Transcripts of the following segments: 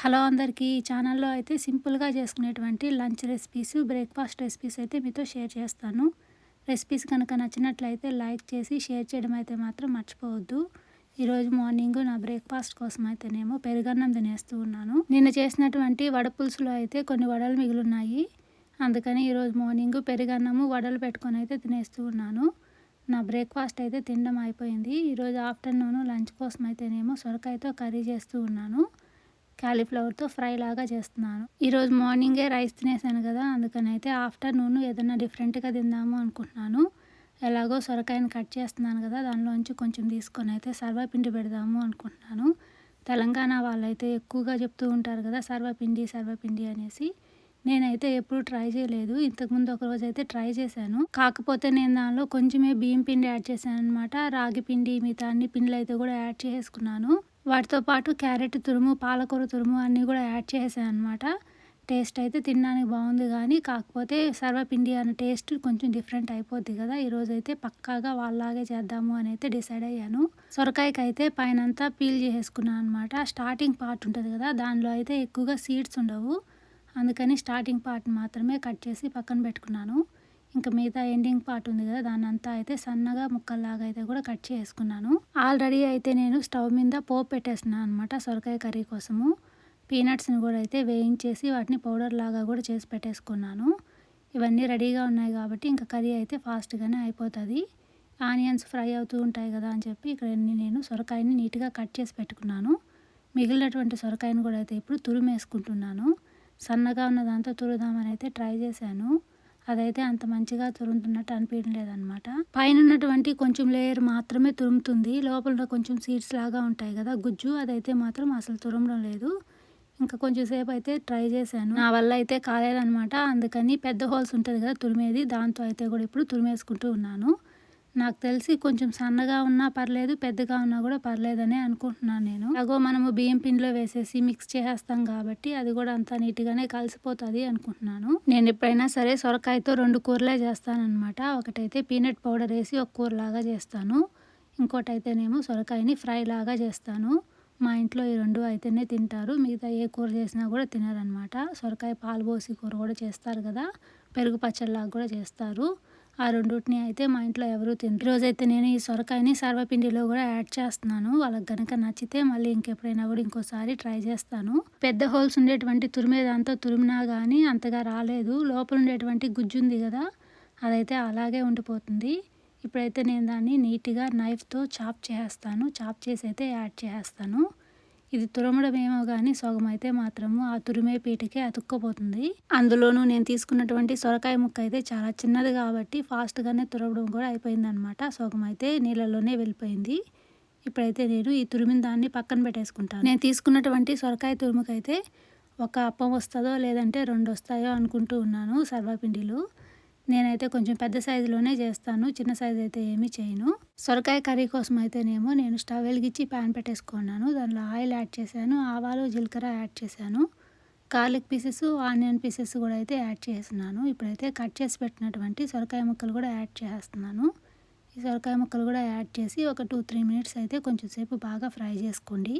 Hello అందరికీ. ఈ ఛానల్లో అయితే సింపుల్గా చేసుకునేటువంటి లంచ్ రెసిపీస్ బ్రేక్ఫాస్ట్ రెసిపీస్ అయితే మీతో షేర్ చేస్తాను. రెసిపీస్ కనుక నచ్చినట్లయితే లైక్ చేసి షేర్ చేయడం అయితే మాత్రం మర్చిపోవద్దు. ఈరోజు మార్నింగ్ నా బ్రేక్ఫాస్ట్ కోసం అయితేనేమో పెరుగన్నం తినేస్తూ ఉన్నాను. నిన్న చేసినటువంటి వడపులుసులో అయితే కొన్ని వడలు మిగిలిన్నాయి. అందుకని ఈరోజు మార్నింగ్ పెరుగన్నము వడలు పెట్టుకొని అయితే తినేస్తూ ఉన్నాను. నా బ్రేక్ఫాస్ట్ అయితే తినడం అయిపోయింది. ఈరోజు ఆఫ్టర్నూన్ లంచ్ కోసం అయితేనేమో సొరకాయతో కర్రీ చేస్తూ ఉన్నాను. క్యాలీఫ్లవర్తో ఫ్రై లాగా చేస్తున్నాను. ఈరోజు మార్నింగే రైస్ తినేసాను కదా అందుకని అయితే ఆఫ్టర్నూన్ ఏదైనా డిఫరెంట్గా తిందాము అనుకుంటున్నాను. ఎలాగో సొరకాయని కట్ చేస్తున్నాను కదా దానిలోంచి కొంచెం తీసుకొని అయితే సర్వపిండి పెడదాము అనుకుంటున్నాను. తెలంగాణ వాళ్ళైతే ఎక్కువగా చెప్తూ ఉంటారు కదా సర్వపిండి సర్వపిండి అనేసి. నేనైతే ఎప్పుడు ట్రై చేయలేదు. ఇంతకుముందు ఒక రోజు అయితే ట్రై చేశాను. కాకపోతే నేను దానిలో కొంచెమే బియ్యం పిండి యాడ్ చేశాను అనమాట రాగి పిండి మిగతా అన్ని పిండిలు అయితే కూడా యాడ్ చేసుకున్నాను వాటితో పాటు క్యారెట్ తురుము పాలకూర తురుము అన్నీ కూడా యాడ్ చేసాను అనమాట టేస్ట్ అయితే తినడానికి బాగుంది కానీ కాకపోతే సర్వపిండి అనే టేస్ట్ కొంచెం డిఫరెంట్ అయిపోద్ది కదా. ఈరోజు అయితే పక్కాగా వాళ్ళలాగే చేద్దాము అని అయితే డిసైడ్ అయ్యాను. సొరకాయకి అయితే పైన అంతా పీల్ చేసుకున్నాను అనమాట స్టార్టింగ్ పార్ట్ ఉంటుంది కదా దానిలో అయితే ఎక్కువగా సీడ్స్ ఉండవు. అందుకని స్టార్టింగ్ పార్ట్ మాత్రమే కట్ చేసి పక్కన పెట్టుకున్నాను. ఇంకా మిగతా ఎండింగ్ పార్ట్ ఉంది కదా దాన్ని అంతా అయితే సన్నగా ముక్కల్లాగా అయితే కూడా కట్ చేసుకున్నాను. ఆల్రెడీ అయితే నేను స్టవ్ మీద పోపు పెట్టేస్తున్నాను అనమాట సొరకాయ కర్రీ కోసము. పీనట్స్ని కూడా అయితే వేయించేసి వాటిని పౌడర్ లాగా కూడా చేసి పెట్టేసుకున్నాను. ఇవన్నీ రెడీగా ఉన్నాయి కాబట్టి ఇంకా కర్రీ అయితే ఫాస్ట్గానే అయిపోతుంది. ఆనియన్స్ ఫ్రై అవుతూ ఉంటాయి కదా అని చెప్పి ఇక్కడ నేను సొరకాయని నీట్గా కట్ చేసి పెట్టుకున్నాను. మిగిలినటువంటి సొరకాయని కూడా అయితే ఇప్పుడు తురిమేసుకుంటున్నాను. సన్నగా ఉన్న దాంతో తురుదామని అయితే ట్రై చేశాను. అదైతే అంత మంచిగా తురుముతున్నట్టు అనిపించడం లేదనమాట. పైన ఉన్నటువంటి కొంచెం లేయర్ మాత్రమే తురుముతుంది. లోపల కొంచెం సీడ్స్ లాగా ఉంటాయి కదా గుజ్జు అదైతే మాత్రం అసలు తురమడం లేదు. ఇంకా కొంచెం సేపు అయితే ట్రై చేశాను. నా వల్ల అయితే కాలేదనమాట. అందుకని పెద్ద హోల్స్ ఉంటుంది కదా తురిమేది. దాంతో అయితే కూడా ఇప్పుడు తురిమేసుకుంటూ ఉన్నాను. నాకు తెలిసి కొంచెం సన్నగా ఉన్నా పర్లేదు పెద్దగా ఉన్నా కూడా పర్లేదని అనుకుంటున్నాను నేను. అగో మనము బియ్యం పిండిలో వేసేసి మిక్స్ చేసేస్తాం కాబట్టి అది కూడా అంత నీట్గానే కలిసిపోతుంది అనుకుంటున్నాను. నేను ఎప్పుడైనా సరే సొరకాయతో రెండు కూరలే చేస్తానమాట ఒకటైతే పీనట్ పౌడర్ వేసి ఒక కూరలాగా చేస్తాను. ఇంకోటి అయితేనేమో సొరకాయని ఫ్రై లాగా చేస్తాను. మా ఇంట్లో ఈ రెండు అయితేనే తింటారు. మిగతా ఏ కూర చేసినా కూడా తినరనమాట సొరకాయ పాలు పోసి కూర కూడా చేస్తారు కదా. పెరుగు పచ్చడిలాగా కూడా చేస్తారు. ఆ రెండుటిని అయితే మా ఇంట్లో ఎవరు తినరు. రోజైతే నేను ఈ సొరకాయని సర్వపిండిలో కూడా యాడ్ చేస్తున్నాను. వాళ్ళకి గనక నచ్చితే మళ్ళీ ఇంకెప్పుడైనా కూడా ఇంకోసారి ట్రై చేస్తాను. పెద్ద హోల్స్ ఉండేటువంటి తురిమే దాంతో తురిమినా కానీ అంతగా రాలేదు. లోపల ఉండేటువంటి గుజ్జు ఉంది కదా అదైతే అలాగే ఉండిపోతుంది. ఇప్పుడైతే నేను దాన్ని నీట్గా నైఫ్తో చాప్ చేస్తాను చాప్ చేసి అయితే యాడ్ చేస్తాను ఇది తురమడమేమో కానీ సొగమైతే అయితే మాత్రము ఆ తురిమే పీటకే అతుక్కపోతుంది. అందులోనూ నేను తీసుకున్నటువంటి సొరకాయ ముక్క అయితే చాలా చిన్నది కాబట్టి ఫాస్ట్గానే తురవడం కూడా అయిపోయిందనమాట సొగమైతే అయితే నీళ్ళలోనే వెళ్ళిపోయింది. ఇప్పుడైతే నేను ఈ తురిమిన దాన్ని పక్కన పెట్టేసుకుంటాను. నేను తీసుకున్నటువంటి సొరకాయ తురుముకైతే ఒక అప్పం వస్తుందో లేదంటే రెండు వస్తాయో అనుకుంటూ ఉన్నాను సర్వపిండిలు. నేనైతే కొంచెం పెద్ద సైజులోనే చేస్తాను చిన్న సైజు అయితే ఏమీ చేయను. సొరకాయ కర్రీ కోసం అయితేనేమో నేను స్టవ్ వెలిగించి ప్యాన్ పెట్టేసుకున్నాను. దానిలో ఆయిల్ యాడ్ చేశాను ఆవాలు జీలకర్ర యాడ్ చేశాను. గార్లిక్ పీసెస్ ఆనియన్ పీసెస్ కూడా అయితే యాడ్ చేస్తున్నాను. ఇప్పుడైతే కట్ చేసి పెట్టినటువంటి సొరకాయ ముక్కలు కూడా యాడ్ చేస్తున్నాను. ఈ సొరకాయ ముక్కలు కూడా యాడ్ చేసి ఒక టూ త్రీ మినిట్స్ అయితే కొంచెం సేపు బాగా ఫ్రై చేసుకోండి.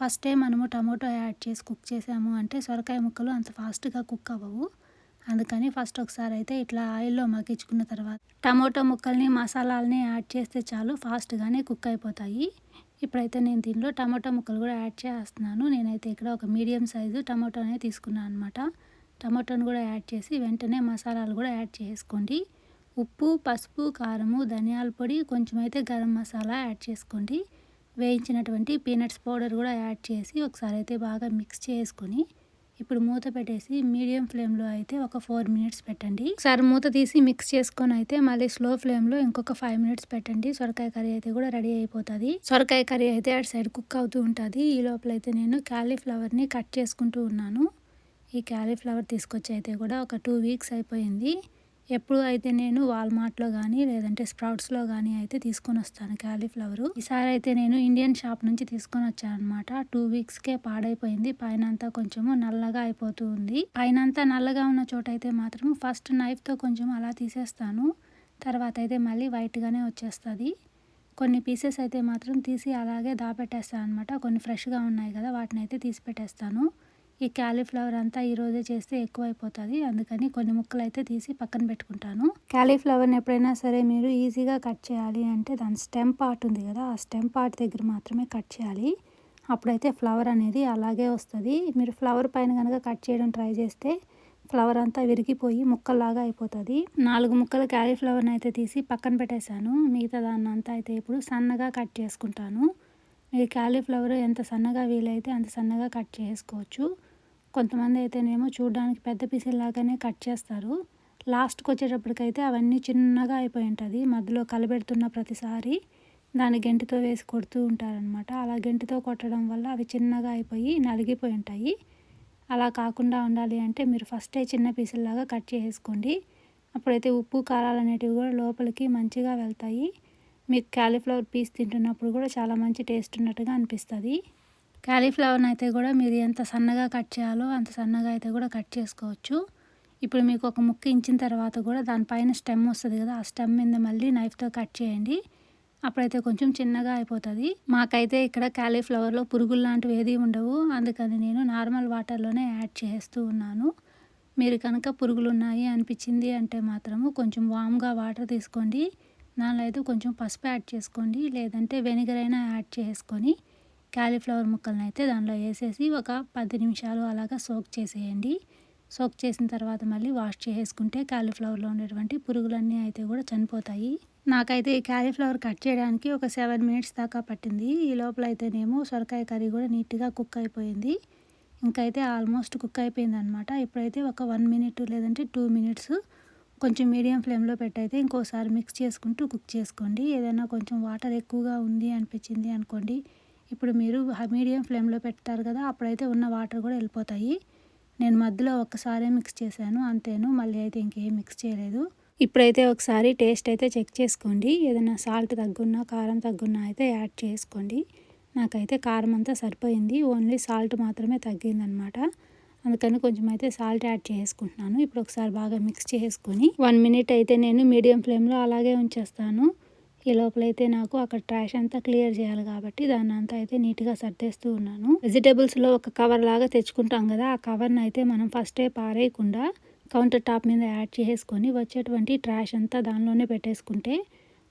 ఫస్ట్ టైం మనము టమాటో యాడ్ చేసి కుక్ చేసాము అంటే సొరకాయ ముక్కలు అంత ఫాస్ట్గా కుక్ అవ్వవు. అందుకని ఫస్ట్ ఒకసారి అయితే ఇట్లా ఆయిల్లో మగ్గించుకున్న తర్వాత టమోటో ముక్కల్ని మసాలాలని యాడ్ చేస్తే చాలు ఫాస్ట్గానే కుక్ అయిపోతాయి. ఇప్పుడైతే నేను దీనిలో టమాటో ముక్కలు కూడా యాడ్ చేస్తున్నాను. నేనైతే ఇక్కడ ఒక మీడియం సైజు టమాటోనే తీసుకున్నాను అనమాట టమాటోని కూడా యాడ్ చేసి వెంటనే మసాలాలు కూడా యాడ్ చేసుకోండి. ఉప్పు పసుపు కారము ధనియాల పొడి కొంచెం అయితే గరం మసాలా యాడ్ చేసుకోండి. వేయించినటువంటి పీనట్స్ పౌడర్ కూడా యాడ్ చేసి ఒకసారి అయితే బాగా మిక్స్ చేసుకొని ఇప్పుడు మూత పెట్టేసి మీడియం ఫ్లేమ్లో అయితే ఒక ఫోర్ మినిట్స్ పెట్టండి. ఒకసారి మూత తీసి మిక్స్ చేసుకొని అయితే మళ్ళీ స్లో ఫ్లేమ్లో ఇంకొక ఫైవ్ మినిట్స్ పెట్టండి. సొరకాయ కర్రీ అయితే కూడా రెడీ అయిపోతుంది. సొరకాయ కర్రీ అయితే అటు సైడ్ కుక్ అవుతూ ఉంటుంది. ఈ లోపల అయితే నేను క్యాలీఫ్లవర్ని కట్ చేసుకుంటూ ఉన్నాను. ఈ క్యాలీఫ్లవర్ తీసుకొచ్చి అయితే కూడా ఒక టూ వీక్స్ అయిపోయింది. ఎప్పుడు అయితే నేను వాల్మార్ట్లో కానీ లేదంటే స్ప్రౌట్స్లో కానీ అయితే తీసుకొని వస్తాను క్యాలీఫ్లవర్ ఈసారి అయితే నేను ఇండియన్ షాప్ నుంచి తీసుకొని వచ్చాను అనమాట టూ వీక్స్కే పాడైపోయింది. పైన అంతా కొంచెము నల్లగా అయిపోతూ ఉంది. పైన అంతా నల్లగా ఉన్న చోట అయితే మాత్రం ఫస్ట్ నైఫ్తో కొంచెం అలా తీసేస్తాను. తర్వాత అయితే మళ్ళీ వైట్గానే వచ్చేస్తుంది. కొన్ని పీసెస్ అయితే మాత్రం తీసి అలాగే దాపెట్టేస్తాను అనమాట కొన్ని ఫ్రెష్గా ఉన్నాయి కదా వాటిని అయితే తీసి పెట్టేస్తాను ఈ క్యాలీఫ్లవర్ అంతా ఈరోజే చేస్తే ఎక్కువ అయిపోతుంది అందుకని కొన్ని ముక్కలు అయితే తీసి పక్కన పెట్టుకుంటాను. క్యాలీఫ్లవర్ని ఎప్పుడైనా సరే మీరు ఈజీగా కట్ చేయాలి అంటే దాని స్టెమ్ పార్ట్ ఉంది కదా ఆ స్టెమ్ పార్ట్ దగ్గర మాత్రమే కట్ చేయాలి. అప్పుడైతే ఫ్లవర్ అనేది అలాగే వస్తుంది. మీరు ఫ్లవర్ పైన కనుక కట్ చేయడం ట్రై చేస్తే ఫ్లవర్ అంతా విరిగిపోయి ముక్కల్లాగా అయిపోతుంది. నాలుగు ముక్కలు క్యాలీఫ్లవర్ని అయితే తీసి పక్కన పెట్టేశాను. మిగతా దాన్ని అంతా అయితే ఇప్పుడు సన్నగా కట్ చేసుకుంటాను. మీరు క్యాలీఫ్లవర్ ఎంత సన్నగా వీలైతే అంత సన్నగా కట్ చేసుకోవచ్చు. కొంతమంది అయితేనేమో చూడడానికి పెద్ద పీసులాగానే కట్ చేస్తారు. లాస్ట్కి వచ్చేటప్పటికైతే అవన్నీ చిన్నగా అయిపోయి ఉంటుంది మధ్యలో కలబెడుతున్న ప్రతిసారి దాన్ని గెంటితో వేసి కొడుతూ ఉంటారనమాట అలా గెంటితో కొట్టడం వల్ల అవి చిన్నగా అయిపోయి నలిగిపోయి ఉంటాయి అలా కాకుండా ఉండాలి అంటే మీరు ఫస్టే చిన్న పీసుల్లాగా కట్ చేసుకోండి అప్పుడైతే ఉప్పు కారాలు అనేటివి కూడా లోపలికి మంచిగా వెళ్తాయి. మీకు క్యాలీఫ్లవర్ పీస్ తింటున్నప్పుడు కూడా చాలా మంచి టేస్ట్ ఉన్నట్టుగా అనిపిస్తుంది. క్యాలీఫ్లవర్ని అయితే కూడా మీరు ఎంత సన్నగా కట్ చేయాలో అంత సన్నగా అయితే కూడా కట్ చేసుకోవచ్చు. ఇప్పుడు మీకు ఒక ముక్క ఇంచిన తర్వాత కూడా దానిపైన స్టెమ్ వస్తుంది కదా ఆ స్టెమ్ మీద మళ్ళీ నైఫ్తో కట్ చేయండి. అప్పుడైతే కొంచెం చిన్నగా అయిపోతుంది. మాకైతే ఇక్కడ క్యాలీఫ్లవర్లో పురుగులు లాంటివి ఏది ఉండవు. అందుకని నేను నార్మల్ వాటర్లోనే యాడ్ చేస్తూ ఉన్నాను. మీరు కనుక పురుగులు ఉన్నాయి అనిపించింది అంటే మాత్రము కొంచెం వామ్గా వాటర్ తీసుకోండి. దానిలో అయితే కొంచెం పసుపు యాడ్ చేసుకోండి. లేదంటే వెనిగర్ అయినా యాడ్ చేసుకొని క్యాలీఫ్లవర్ ముక్కలను అయితే దానిలో వేసేసి ఒక పది నిమిషాలు అలాగా సోక్ చేసేయండి. సోక్ చేసిన తర్వాత మళ్ళీ వాష్ చేసుకుంటే క్యాలీఫ్లవర్లో ఉండేటువంటి పురుగులన్నీ అయితే కూడా చనిపోతాయి. నాకైతే ఈ క్యాలీఫ్లవర్ కట్ చేయడానికి ఒక సెవెన్ మినిట్స్ దాకా పట్టింది. ఈ లోపల అయితేనేమో సొరకాయ కర్రీ కూడా నీట్గా కుక్ అయిపోయింది. ఇంకైతే ఆల్మోస్ట్ కుక్ అయిపోయింది అనమాట ఇప్పుడైతే ఒక వన్ మినిట్ లేదంటే టూ మినిట్స్ కొంచెం మీడియం ఫ్లేమ్లో పెట్టయితే ఇంకోసారి మిక్స్ చేసుకుంటూ కుక్ చేసుకోండి. ఏదైనా కొంచెం వాటర్ ఎక్కువగా ఉంది అనిపించింది అనుకోండి ఇప్పుడు మీరు మీడియం ఫ్లేమ్లో పెడతారు కదా అప్పుడైతే ఉన్న వాటర్ కూడా వెళ్ళిపోతాయి. నేను మధ్యలో ఒక్కసారే మిక్స్ చేశాను అంతేను. మళ్ళీ అయితే ఇంకేం మిక్స్ చేయలేదు. ఇప్పుడైతే ఒకసారి టేస్ట్ అయితే చెక్ చేసుకోండి. ఏదైనా సాల్ట్ తగ్గున్నా కారం తగ్గున్నా అయితే యాడ్ చేసుకోండి. నాకైతే కారం అంతా సరిపోయింది. ఓన్లీ సాల్ట్ మాత్రమే తగ్గిందనమాట. అందుకని కొంచెం అయితే సాల్ట్ యాడ్ చేసుకుంటున్నాను. ఇప్పుడు ఒకసారి బాగా మిక్స్ చేసుకొని వన్ మినిట్ అయితే నేను మీడియం ఫ్లేమ్లో అలాగే ఉంచేస్తాను. ఈ లోపలైతే నాకు అక్కడ ట్రాష్ అంతా క్లియర్ చేయాలి కాబట్టి దాన్ని అంతా అయితే నీట్గా సర్దేస్తూ ఉన్నాను. వెజిటేబుల్స్లో ఒక కవర్ లాగా తెచ్చుకుంటాం కదా ఆ కవర్ని అయితే మనం ఫస్టే పారేయకుండా కౌంటర్ టాప్ మీద యాడ్ చేసుకొని వచ్చేటువంటి ట్రాష్ అంతా దానిలోనే పెట్టేసుకుంటే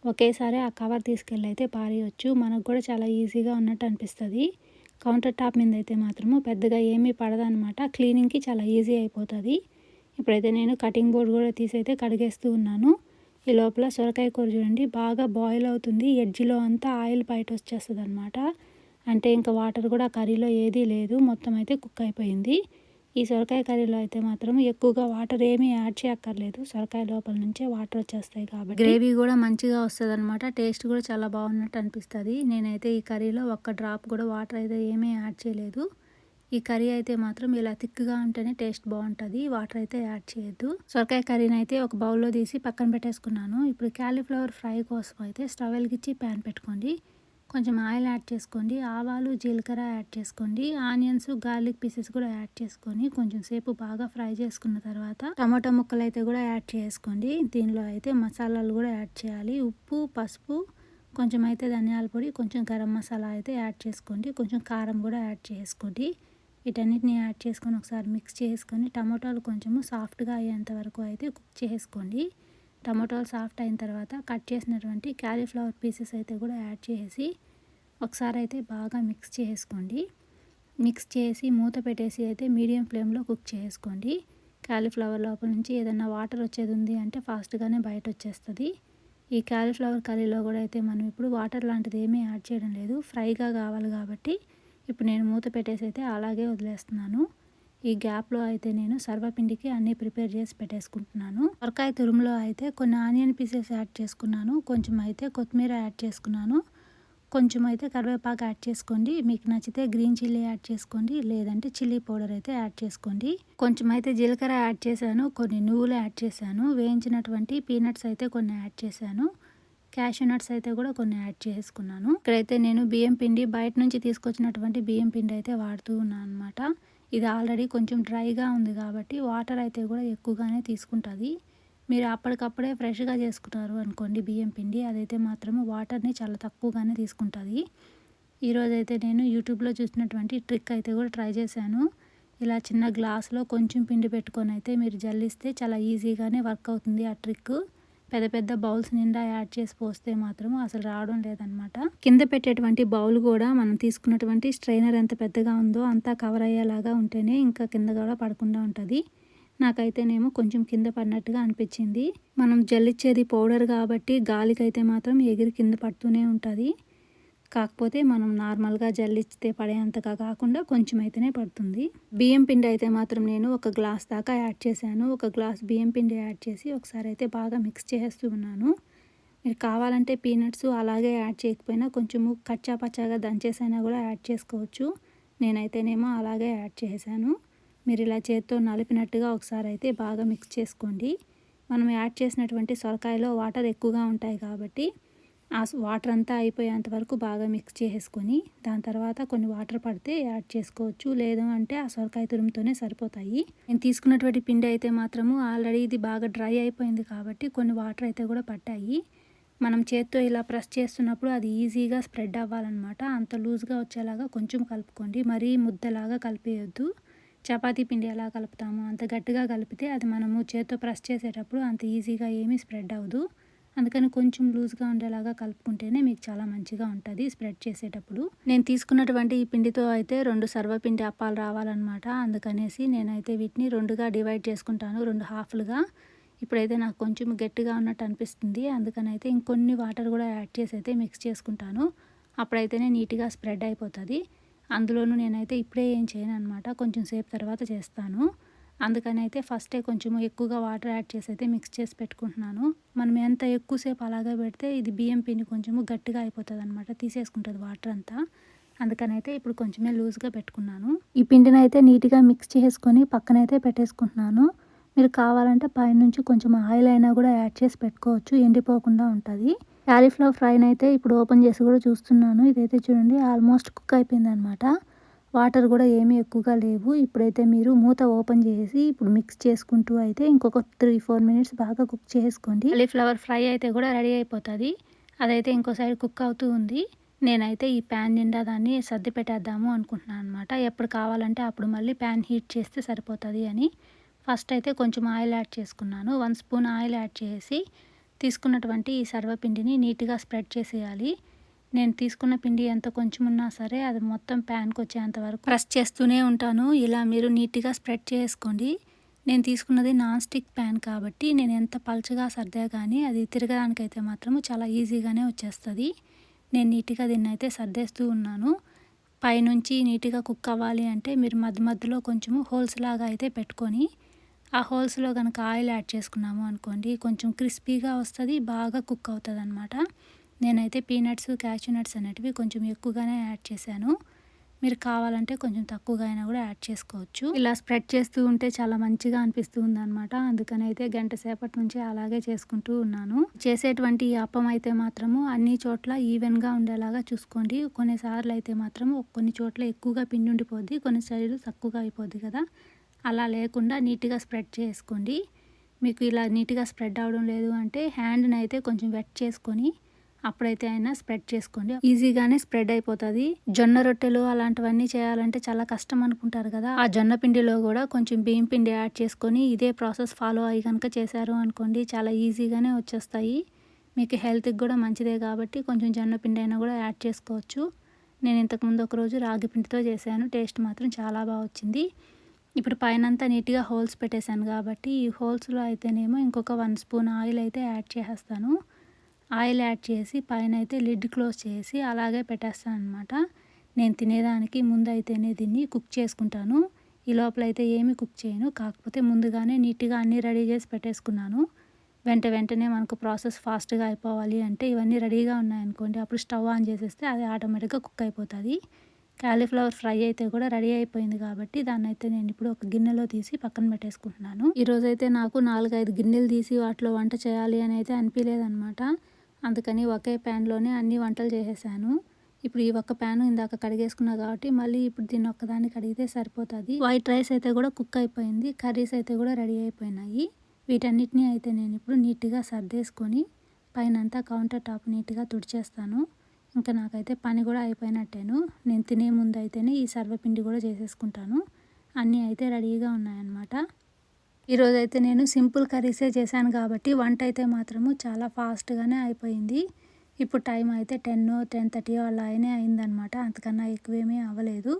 ఒకేసారి ఆ కవర్ తీసుకెళ్ళి అయితే పారేయచ్చు. మనకు కూడా చాలా ఈజీగా ఉన్నట్టు అనిపిస్తుంది. కౌంటర్ టాప్ మీద అయితే మాత్రము పెద్దగా ఏమీ పడదనమాట క్లీనింగ్కి చాలా ఈజీ అయిపోతుంది. ఇప్పుడైతే నేను కటింగ్ బోర్డ్ కూడా తీసైతే కడిగేస్తూ ఉన్నాను. ఈ లోపల సొరకాయ కూర చూడండి బాగా బాయిల్ అవుతుంది. ఎడ్జిలో అంతా ఆయిల్ బయట వచ్చేస్తుంది అనమాట అంటే ఇంకా వాటర్ కూడా కర్రీలో ఏదీ లేదు మొత్తం అయితే కుక్ అయిపోయింది. ఈ సొరకాయ కర్రీలో అయితే మాత్రం ఎక్కువగా వాటర్ ఏమీ యాడ్ చేయక్కర్లేదు. సొరకాయ లోపల నుంచే వాటర్ వచ్చేస్తాయి కాబట్టి. గ్రేవీ కూడా మంచిగా వస్తుంది అనమాట టేస్ట్ కూడా చాలా బాగున్నట్టు అనిపిస్తుంది. నేనైతే ఈ కర్రీలో ఒక్క డ్రాప్ కూడా వాటర్ అయితే ఏమీ యాడ్ చేయలేదు. ఈ కర్రీ అయితే మాత్రం ఇలా థిక్గా ఉంటేనే టేస్ట్ బాగుంటుంది. వాటర్ అయితే యాడ్ చేయొద్దు. సొరకాయ కర్రీని అయితే ఒక బౌల్లో తీసి పక్కన పెట్టేసుకున్నాను. ఇప్పుడు క్యాలీఫ్లవర్ ఫ్రై కోసం అయితే స్టవ్ వెలిగించి ప్యాన్ పెట్టుకోండి. కొంచెం ఆయిల్ యాడ్ చేసుకోండి. ఆవాలు జీలకర్ర యాడ్ చేసుకోండి. ఆనియన్స్ గార్లిక్ పీసెస్ కూడా యాడ్ చేసుకొని కొంచెం సేపు బాగా ఫ్రై చేసుకున్న తర్వాత టమాటో ముక్కలు అయితే కూడా యాడ్ చేసుకోండి. దీనిలో అయితే మసాలాలు కూడా యాడ్ చేయాలి. ఉప్పు పసుపు కొంచెం అయితే ధనియాల పొడి కొంచెం గరం మసాలా అయితే యాడ్ చేసుకోండి. కొంచెం కారం కూడా యాడ్ చేసుకోండి. వీటన్నిటిని యాడ్ చేసుకొని ఒకసారి మిక్స్ చేసుకొని టమాటాలు కొంచెము సాఫ్ట్గా అయ్యేంత వరకు అయితే కుక్ చేసుకోండి. టమాటాలు సాఫ్ట్ అయిన తర్వాత కట్ చేసినటువంటి క్యాలీఫ్లవర్ పీసెస్ అయితే కూడా యాడ్ చేసి ఒకసారి అయితే బాగా మిక్స్ చేసుకోండి. మిక్స్ చేసి మూత పెట్టేసి అయితే మీడియం ఫ్లేమ్లో కుక్ చేసుకోండి. క్యాలీఫ్లవర్ లోపల నుంచి ఏదైనా వాటర్ వచ్చేది ఉంది అంటే ఫాస్ట్గానే బయట వచ్చేస్తుంది. ఈ క్యాలీఫ్లవర్ కర్రీలో కూడా అయితే మనం ఇప్పుడు వాటర్ లాంటిది ఏమీ యాడ్ చేయడం లేదు. ఫ్రైగా కావాలి కాబట్టి ఇప్పుడు నేను మూత పెట్టేసి అయితే అలాగే వదిలేస్తున్నాను. ఈ గ్యాప్లో అయితే నేను సర్వపిండికి అన్నీ ప్రిపేర్ చేసి పెట్టేసుకుంటున్నాను. వరకాయ తురుములో అయితే కొన్ని ఆనియన్ పీసెస్ యాడ్ చేసుకున్నాను. కొంచెం అయితే కొత్తిమీర యాడ్ చేసుకున్నాను. కొంచెం అయితే కరివేపాకు యాడ్ చేసుకోండి. మీకు నచ్చితే గ్రీన్ చిల్లీ యాడ్ చేసుకోండి. లేదంటే చిల్లీ పౌడర్ అయితే యాడ్ చేసుకోండి. కొంచెం అయితే జీలకర్ర యాడ్ చేశాను. కొన్ని నువ్వులు యాడ్ చేశాను. వేయించినటువంటి పీనట్స్ అయితే కొన్ని యాడ్ చేశాను. క్యాషూ నట్స్ అయితే కూడా కొన్ని యాడ్ చేసుకున్నాను. ఇక్కడైతే నేను బియ్యం పిండి బయట నుంచి తీసుకొచ్చినటువంటి బియ్యం పిండి అయితే వాడుతూ ఉన్నాను అనమాట ఇది ఆల్రెడీ కొంచెం డ్రైగా ఉంది కాబట్టి వాటర్ అయితే కూడా ఎక్కువగానే తీసుకుంటుంది. మీరు అప్పటికప్పుడే ఫ్రెష్గా చేసుకున్నారు అనుకోండి బియ్యం పిండి అదైతే మాత్రము వాటర్ని చాలా తక్కువగానే తీసుకుంటుంది. ఈరోజైతే నేను యూట్యూబ్లో చూసినటువంటి ట్రిక్ అయితే కూడా ట్రై చేశాను. ఇలా చిన్న గ్లాస్లో కొంచెం పిండి పెట్టుకొని అయితే మీరు జల్లిస్తే చాలా ఈజీగానే వర్క్ అవుతుంది ఆ ట్రిక్. పెద్ద పెద్ద బౌల్స్ నిండా యాడ్ చేసి పోస్తే మాత్రం అసలు రావడం లేదనమాట కింద పెట్టేటువంటి బౌల్ కూడా మనం తీసుకున్నటువంటి స్ట్రైనర్ ఎంత పెద్దగా ఉందో అంతా కవర్ అయ్యేలాగా ఉంటేనే ఇంకా కింద కూడా పడకుండా ఉంటుంది. నాకైతేనేమో కొంచెం కింద పడినట్టుగా అనిపించింది. మనం జల్లిచ్చేది పౌడర్ కాబట్టి గాలికైతే మాత్రం ఎగిరి కింద పడుతూనే ఉంటుంది. కాకపోతే మనం నార్మల్గా జల్లిస్తే పడేంతగా కాకుండా కొంచెం అయితేనే పడుతుంది. బియ్యం పిండి అయితే మాత్రం నేను ఒక గ్లాస్ దాకా యాడ్ చేశాను. ఒక గ్లాస్ బియ్యం పిండి యాడ్ చేసి ఒకసారి అయితే బాగా మిక్స్ చేస్తూ ఉన్నాను. మీరు కావాలంటే పీనట్స్ అలాగే యాడ్ చేయకపోయినా కొంచెము కచ్చా పచ్చాగా దంచేసైనా కూడా యాడ్ చేసుకోవచ్చు. నేనైతేనేమో అలాగే యాడ్ చేశాను మీరు ఇలా చేత్తో నలిపినట్టుగా ఒకసారి అయితే బాగా మిక్స్ చేసుకోండి. మనం యాడ్ చేసినటువంటి సొరకాయలో వాటర్ ఎక్కువగా ఉంటాయి కాబట్టి ఆ వాటర్ అంతా అయిపోయేంత వరకు బాగా మిక్స్ చేసేసుకొని దాని తర్వాత కొన్ని వాటర్ పడితే యాడ్ చేసుకోవచ్చు. లేదు అంటే ఆ సొరకాయ తురుముతోనే సరిపోతాయి. నేను తీసుకున్నటువంటి పిండి అయితే మాత్రము ఆల్రెడీ ఇది బాగా డ్రై అయిపోయింది కాబట్టి కొన్ని వాటర్ అయితే కూడా పట్టాయి. మనం చేత్తో ఇలా ప్రెస్ చేస్తున్నప్పుడు అది ఈజీగా స్ప్రెడ్ అవ్వాలన్నమాట. అంత లూజ్గా వచ్చేలాగా కొంచెం కలుపుకోండి. మరీ ముద్దలాగా కలిపేయొద్దు. చపాతీ పిండి ఎలా కలుపుతామో అంత గట్టిగా కలిపితే అది మనము చేత్తో ప్రెస్ చేసేటప్పుడు అంత ఈజీగా ఏమీ స్ప్రెడ్ అవ్వదు. అందుకని కొంచెం లూజ్గా ఉండేలాగా కలుపుకుంటేనే మీకు చాలా మంచిగా ఉంటుంది స్ప్రెడ్ చేసేటప్పుడు. నేను తీసుకున్నటువంటి ఈ పిండితో అయితే రెండు సర్వపిండి అప్పాలు రావాలన్నమాట. అందుకనేసి నేనైతే వీటిని రెండుగా డివైడ్ చేసుకుంటాను రెండు హాఫ్లుగా. ఇప్పుడైతే నాకు కొంచెం గట్టిగా ఉన్నట్టు అనిపిస్తుంది. అందుకని అయితే ఇంకొన్ని వాటర్ కూడా యాడ్ చేసి అయితే మిక్స్ చేసుకుంటాను. అప్పుడైతేనే నీట్గా స్ప్రెడ్ అయిపోతుంది. అందులోనూ నేనైతే ఇప్పుడే ఏం చేయను అనమాట కొంచెం సేపు తర్వాత చేస్తాను. అందుకని అయితే ఫస్టే కొంచెం ఎక్కువగా వాటర్ యాడ్ చేసి అయితే మిక్స్ చేసి పెట్టుకుంటున్నాను. మనం ఎంత ఎక్కువసేపు అలాగే పెడితే ఇది బియ్యం పిండి కొంచెము గట్టిగా అయిపోతుంది అనమాట తీసేసుకుంటుంది వాటర్ అంతా. అందుకని అయితే ఇప్పుడు కొంచెమే లూజ్గా పెట్టుకున్నాను. ఈ పిండిని అయితే నీట్గా మిక్స్ చేసుకొని పక్కనైతే పెట్టేసుకుంటున్నాను. మీరు కావాలంటే పైనుంచి కొంచెం ఆయిల్ అయినా కూడా యాడ్ చేసి పెట్టుకోవచ్చు ఎండిపోకుండా ఉంటుంది. క్యాలీఫ్లవర్ ఫ్రైని అయితే ఇప్పుడు ఓపెన్ చేసి కూడా చూస్తున్నాను. ఇదైతే చూడండి ఆల్మోస్ట్ కుక్ అయిపోయింది అనమాట వాటర్ కూడా ఏమీ ఎక్కువగా లేవు. ఇప్పుడైతే మీరు మూత ఓపెన్ చేసి ఇప్పుడు మిక్స్ చేసుకుంటూ అయితే ఇంకొక త్రీ ఫోర్ మినిట్స్ బాగా కుక్ చేసుకోండి. కాలీఫ్లవర్ ఫ్రై అయితే కూడా రెడీ అయిపోతుంది. అదైతే ఇంకో సైడ్ కుక్ అవుతూ ఉంది. నేనైతే ఈ ప్యాన్ నిండా దాన్ని సర్ది పెట్టేద్దాము అనుకుంటున్నాను అనమాట ఎప్పుడు కావాలంటే అప్పుడు మళ్ళీ ప్యాన్ హీట్ చేస్తే సరిపోతుంది అని. ఫస్ట్ అయితే కొంచెం ఆయిల్ యాడ్ చేసుకున్నాను. వన్ స్పూన్ ఆయిల్ యాడ్ చేసి తీసుకున్నటువంటి ఈ సర్వపిండిని నీట్గా స్ప్రెడ్ చేసేయాలి. నేను తీసుకున్న పిండి ఎంత కొంచెం ఉన్నా సరే అది మొత్తం ప్యాన్కి వచ్చేంత వరకు ప్రెస్ చేస్తూనే ఉంటాను. ఇలా మీరు నీట్గా స్ప్రెడ్ చేసుకోండి. నేను తీసుకున్నది నాన్ స్టిక్ ప్యాన్ కాబట్టి నేను ఎంత పలుచగా సర్దా కానీ అది తిరగడానికైతే మాత్రం చాలా ఈజీగానే వచ్చేస్తుంది. నేను నీట్గా దీన్ని అయితే సర్దేస్తూ ఉన్నాను. పైనుంచి నీట్గా కుక్ అవ్వాలి అంటే మీరు మధ్య మధ్యలో కొంచెం హోల్స్ లాగా అయితే పెట్టుకొని ఆ హోల్స్లో కనుక ఆయిల్ యాడ్ చేసుకున్నాము అనుకోండి కొంచెం క్రిస్పీగా వస్తుంది బాగా కుక్ అవుతుంది అనమాట నేనైతే పీనట్స్ క్యాషూ నట్స్ అనేటివి కొంచెం ఎక్కువగానే యాడ్ చేశాను. మీరు కావాలంటే కొంచెం తక్కువగా అయినా కూడా యాడ్ చేసుకోవచ్చు. ఇలా స్ప్రెడ్ చేస్తూ ఉంటే చాలా మంచిగా అనిపిస్తూ అనమాట అందుకని అయితే గంట సేపటి నుంచి అలాగే చేసుకుంటూ ఉన్నాను. చేసేటువంటి ఈ అప్పం అయితే మాత్రము అన్ని చోట్ల ఈవెన్గా ఉండేలాగా చూసుకోండి. కొన్నిసార్లు అయితే మాత్రం కొన్ని చోట్ల ఎక్కువగా పిండి ఉండిపోద్ది కొన్ని సైడ్లు తక్కువగా అయిపోద్ది కదా. అలా లేకుండా నీట్గా స్ప్రెడ్ చేసుకోండి. మీకు ఇలా నీట్గా స్ప్రెడ్ అవడం లేదు అంటే హ్యాండ్ని అయితే కొంచెం వెట్ చేసుకొని అప్పుడైతే అయినా స్ప్రెడ్ చేసుకోండి. ఈజీగానే స్ప్రెడ్ అయిపోతుంది. జొన్న రొట్టెలు అలాంటివన్నీ చేయాలంటే చాలా కష్టం అనుకుంటారు కదా. ఆ జొన్న పిండిలో కూడా కొంచెం బియ్యం పిండి యాడ్ చేసుకొని ఇదే ప్రాసెస్ ఫాలో అయ్యి కనుక చేశారు అనుకోండి చాలా ఈజీగానే వచ్చేస్తాయి. మీకు హెల్త్కి కూడా మంచిదే కాబట్టి కొంచెం జొన్న పిండి అయినా కూడా యాడ్ చేసుకోవచ్చు. నేను ఇంతకుముందు ఒకరోజు రాగి పిండితో చేశాను. టేస్ట్ మాత్రం చాలా బాగా వచ్చింది. ఇప్పుడు పైనంతా నీట్గా హోల్స్ పెట్టేశాను కాబట్టి ఈ హోల్స్లో అయితేనేమో ఇంకొక వన్ స్పూన్ ఆయిల్ అయితే యాడ్ చేసేస్తాను. ఆయిల్ యాడ్ చేసి పైన అయితే లిడ్ క్లోజ్ చేసి అలాగే పెట్టేస్తాను అనమాట నేను తినేదానికి ముందు అయితేనే దీన్ని కుక్ చేసుకుంటాను. ఈ లోపల అయితే ఏమి కుక్ చేయను. కాకపోతే ముందుగానే నీట్గా అన్నీ రెడీ చేసి పెట్టేసుకున్నాను. వెంట వెంటనే మనకు ప్రాసెస్ ఫాస్ట్గా అయిపోవాలి అంటే ఇవన్నీ రెడీగా ఉన్నాయనుకోండి అప్పుడు స్టవ్ ఆన్ చేసేస్తే అది ఆటోమేటిక్గా కుక్ అయిపోతుంది. క్యాలీఫ్లవర్ ఫ్రై అయితే కూడా రెడీ అయిపోయింది కాబట్టి దాన్ని అయితే నేను ఇప్పుడు ఒక గిన్నెలో తీసి పక్కన పెట్టేసుకుంటున్నాను. ఈరోజైతే నాకు నాలుగైదు గిన్నెలు తీసి వాటిలో వంట చేయాలి అని అయితే అనిపించలేదనమాట అందుకని ఒకే ప్యాన్లోనే అన్ని వంటలు చేసేసాను. ఇప్పుడు ఈ ఒక్క ప్యాను ఇందాక కడిగేసుకున్నా కాబట్టి మళ్ళీ ఇప్పుడు దీన్ని ఒక్కదాన్ని కడిగితే సరిపోతుంది. వైట్ రైస్ అయితే కూడా కుక్ అయిపోయింది కర్రీస్ అయితే కూడా రెడీ అయిపోయినాయి. వీటన్నిటిని అయితే నేను ఇప్పుడు నీట్గా సర్దేసుకొని పైనంతా కౌంటర్ టాప్ నీట్గా తుడిచేస్తాను. ఇంకా నాకైతే పని కూడా అయిపోయినట్టేను. నేను తినే ముందు అయితేనే ఈ సర్వపిండి కూడా చేసేసుకుంటాను. అన్నీ అయితే రెడీగా ఉన్నాయన్నమాట. ఈరోజు అయితే నేను సింపుల్ కర్రీసే చేశాను కాబట్టి వంట అయితే మాత్రము చాలా ఫాస్ట్గానే అయిపోయింది. ఇప్పుడు టైం అయితే టెన్ టెన్ థర్టీ అలా అయినే అయిందనమాట అంతకన్నా ఎక్కువేమీ అవ్వలేదు.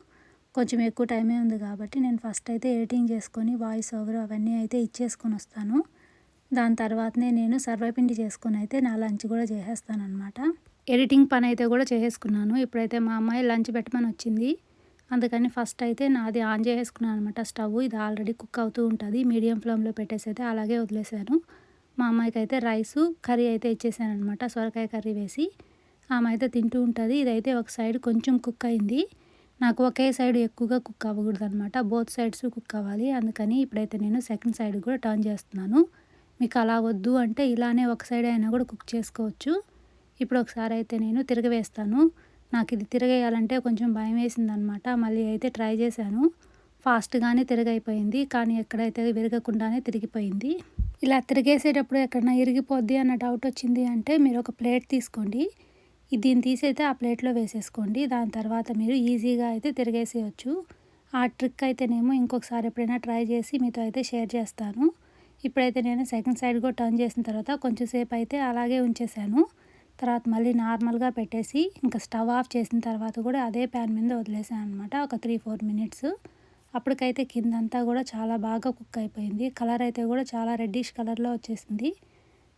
కొంచెం ఎక్కువ టైమే ఉంది కాబట్టి నేను ఫస్ట్ అయితే ఎడిటింగ్ చేసుకొని వాయిస్ ఓవర్ అవన్నీ అయితే ఇచ్చేసుకొని వస్తాను. దాని తర్వాతనే నేను సర్వపిండి చేసుకొని అయితే నా లంచ్ కూడా చేసేస్తాను అనమాట ఎడిటింగ్ పని అయితే కూడా చేసేసుకున్నాను. ఇప్పుడైతే మా అమ్మాయి లంచ్ పెట్టమని వచ్చింది. అందుకని ఫస్ట్ అయితే నాది ఆన్ చేసుకున్నాను అనమాట స్టవ్ ఇది ఆల్రెడీ కుక్ అవుతూ ఉంటుంది. మీడియం ఫ్లేమ్లో పెట్టేసి అయితే అలాగే వదిలేసాను. మా అమ్మాయికి అయితే రైసు కర్రీ అయితే ఇచ్చేసాను అనమాట సొరకాయ కర్రీ వేసి ఆమె అయితే తింటూ ఉంటుంది. ఇదైతే ఒక సైడ్ కొంచెం కుక్ అయింది. నాకు ఒకే సైడ్ ఎక్కువగా కుక్ అవ్వకూడదు అనమాట బోత్ సైడ్స్ కుక్ అవ్వాలి. అందుకని ఇప్పుడైతే నేను సెకండ్ సైడ్ కూడా టర్న్ చేస్తున్నాను. మీకు అలా వద్దు అంటే ఇలానే ఒక సైడ్ అయినా కూడా కుక్ చేసుకోవచ్చు. ఇప్పుడు ఒకసారి అయితే నేను తిరగవేస్తాను. నాకు ఇది తిరగేయాలంటే కొంచెం భయం వేసిందనమాట. మళ్ళీ అయితే ట్రై చేశాను. ఫాస్ట్గానే తిరగైపోయింది. కానీ ఎక్కడైతే విరగకుండానే తిరిగిపోయింది. ఇలా తిరిగేసేటప్పుడు ఎక్కడన్నా ఇరిగిపోద్ది అన్న డౌట్ వచ్చింది అంటే మీరు ఒక ప్లేట్ తీసుకోండి. దీన్ని తీసైతే ఆ ప్లేట్లో వేసేసుకోండి. దాని తర్వాత మీరు ఈజీగా అయితే తిరిగేసేయచ్చు. ఆ ట్రిక్ అయితేనేమో ఇంకొకసారి ఎప్పుడైనా ట్రై చేసి మీతో అయితే షేర్ చేస్తాను. ఇప్పుడైతే నేను సెకండ్ సైడ్ కూడా టర్న్ చేసిన తర్వాత కొంచెం సేపు అయితే అలాగే ఉంచేసాను తర్వాత మళ్ళీ నార్మల్గా పెట్టేసి ఇంకా స్టవ్ ఆఫ్ చేసిన తర్వాత కూడా అదే ప్యాన్ మీద వదిలేసాను అనమాట ఒక త్రీ ఫోర్ మినిట్స్. అప్పటికైతే కిందంతా కూడా చాలా బాగా కుక్ అయిపోయింది. కలర్ అయితే కూడా చాలా రెడ్డిష్ కలర్లో వచ్చేసింది.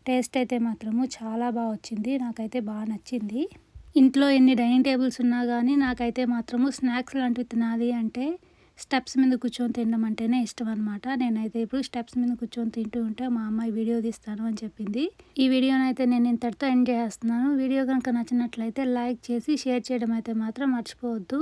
టేస్ట్ అయితే మాత్రము చాలా బాగా వచ్చింది. నాకైతే బాగా నచ్చింది. ఇంట్లో ఎన్ని డైనింగ్ టేబుల్స్ ఉన్నా కానీ నాకైతే మాత్రము స్నాక్స్ లాంటివి తినాలి అంటే స్టెప్స్ మీద కూర్చొని తినడం అంటేనే ఇష్టం అనమాట నేనైతే ఇప్పుడు స్టెప్స్ మీద కూర్చొని తింటూ ఉంటే మా అమ్మాయి వీడియో తీస్తాను అని చెప్పింది. ఈ వీడియోని అయితే నేను ఇంతటితో ఎండ్ చేస్తున్నాను. వీడియో కనుక నచ్చినట్లయితే లైక్ చేసి షేర్ చేయడం అయితే మాత్రం మర్చిపోవద్దు.